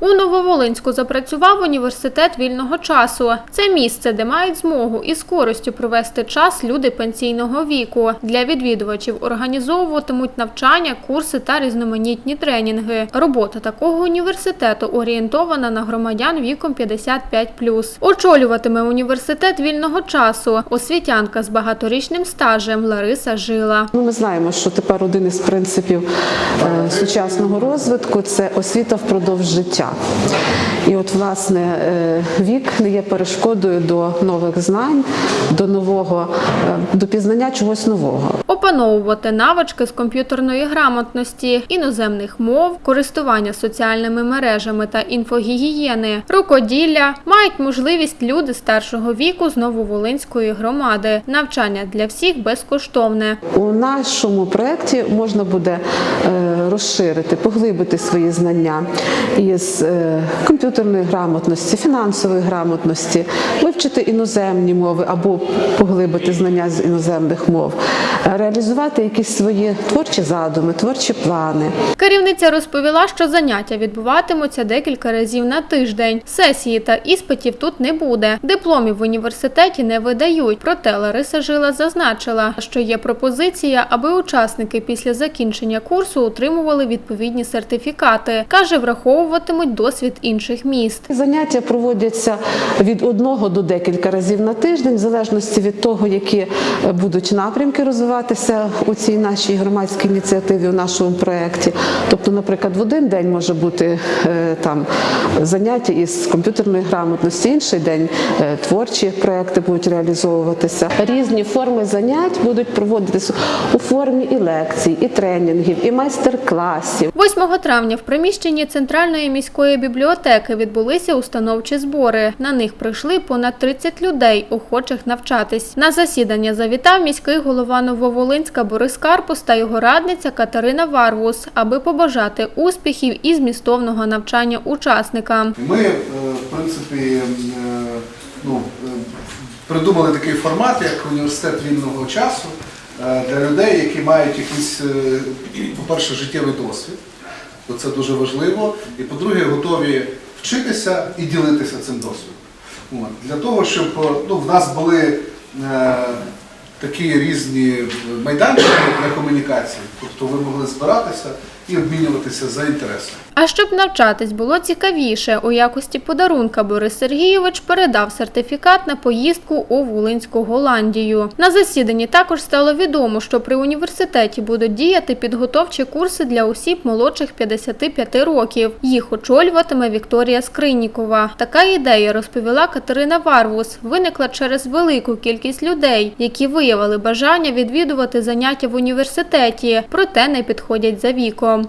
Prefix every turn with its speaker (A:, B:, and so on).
A: У Нововолинську запрацював університет вільного часу. Це місце, де мають змогу і з користю провести час люди пенсійного віку. Для відвідувачів організовуватимуть навчання, курси та різноманітні тренінги. Робота такого університету орієнтована на громадян віком 55+. Очолюватиме університет вільного часу освітянка з багаторічним стажем Лариса Жила.
B: Ну, ми знаємо, що тепер один із принципів е, сучасного розвитку це освіта впродовж життя. І от, власне, е, вік не є перешкодою до нових знань, до нового, е, до пізнання чогось нового.
A: Опановувати навички з комп'ютерної грамотності, іноземних мов, користування соціальними мережами та інфогігієни, рукоділля мають можливість люди старшого віку з Нововолинської громади. Навчання для всіх безкоштовне.
B: У нашому проєкті можна буде е, розширити, поглибити свої знання із е, комп'ютерної грамотності, фінансової грамотності, вивчити іноземні мови або поглибити знання з іноземних мов, е, реалізувати якісь свої творчі задуми, творчі плани.
A: Керівниця розповіла, що заняття відбуватимуться декілька разів на тиждень. Сесії та іспитів тут не буде. Дипломів в університеті не видають. Проте Лариса Жила зазначила, що є пропозиція, аби учасники після закінчення курсу отримували відповідні сертифікати. Каже, враховуватимуть досвід інших міст.
B: Заняття проводяться від одного до декілька разів на тиждень, в залежності від того, які е, будуть напрямки розвиватися у цій нашій громадській ініціативі, у нашому проєкті. Тобто, наприклад, в один день може бути е, там заняття із комп'ютерної грамотності, інший день е, творчі проекти будуть реалізовуватися. Різні форми занять будуть проводитися у формі і лекцій, і тренінгів, і майстер-класів.
A: 8 травня в приміщенні Центральної міської бібліотеки відбулися установчі збори. На них прийшли понад 30 людей, охочих навчатись. На засідання завітав міський голова Нововолинська Борис Карпус та його радниця Катерина Варвус, аби побажати успіхів і змістовного навчання учасникам.
C: Ми, е, в принципі, е, ну, е, придумали такий формат, як університет вільного часу для людей, які мають якийсь, е, по-перше, життєвий досвід, бо це дуже важливо, і по-друге, готові вчитися і ділитися цим досвідом. Для того, щоб е, ну, в нас були е, такі різні майданчики для комунікації, тобто ви могли збиратися і обмінюватися за інтересами.
A: А щоб навчатись було цікавіше, у якості подарунка Борис Сергійович передав сертифікат на поїздку у Волинську Голландію. На засіданні також стало відомо, що при університеті будуть діяти підготовчі курси для осіб молодших 55 років. Їх очолюватиме Вікторія Скриннікова. Така ідея, розповіла Катерина Варвус, виникла через велику кількість людей, які виявили бажання відвідувати заняття в університеті, проте не підходять за віком.